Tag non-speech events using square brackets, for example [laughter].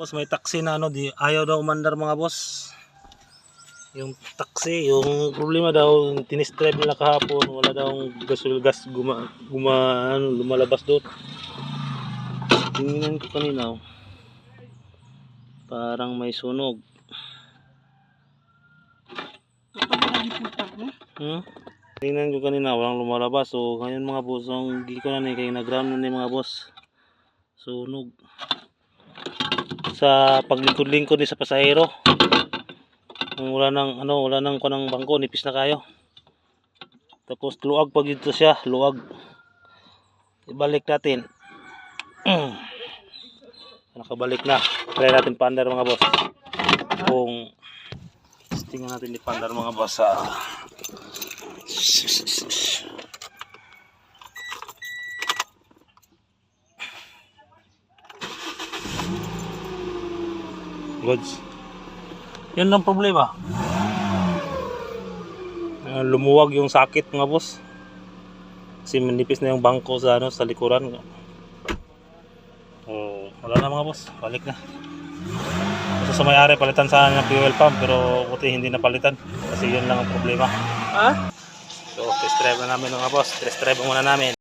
Boss, may taxi na ano, di ayaw daw umandar mga boss. Yung taxi, yung problema daw, tinistrive nila kahapon, wala daw gasol gas guma, guma ano, lumalabas doon. Tingnan ko kanina, oh. parang may sunog. Hmm? Tingnan ko kanina, walang lumalabas. So, ngayon mga boss, ang gigi ko na ni, kaya nag-ground na ni mga boss. Sunog. Sa paglingkod-lingkod ni sa pasahero. Wala nang, ano, wala nang kanang bangko, nipis na kayo. Tapos, luag pag dito siya, luag. Ibalik natin. [clears throat] Nakabalik na. Try natin pandar mga boss. Kung tingnan natin ni pandar mga boss sa Goods. Yan lang problema. Ah, lumuwag yung sakit mga boss. Kasi manipis na yung bangko sa ano sa likuran. Oh, wala na mga boss. Balik na. Gusto sa may-ari palitan sana ng fuel pump pero buti hindi napalitan kasi yun lang ang problema. Ha? So, test drive na namin mga boss. Test drive muna namin.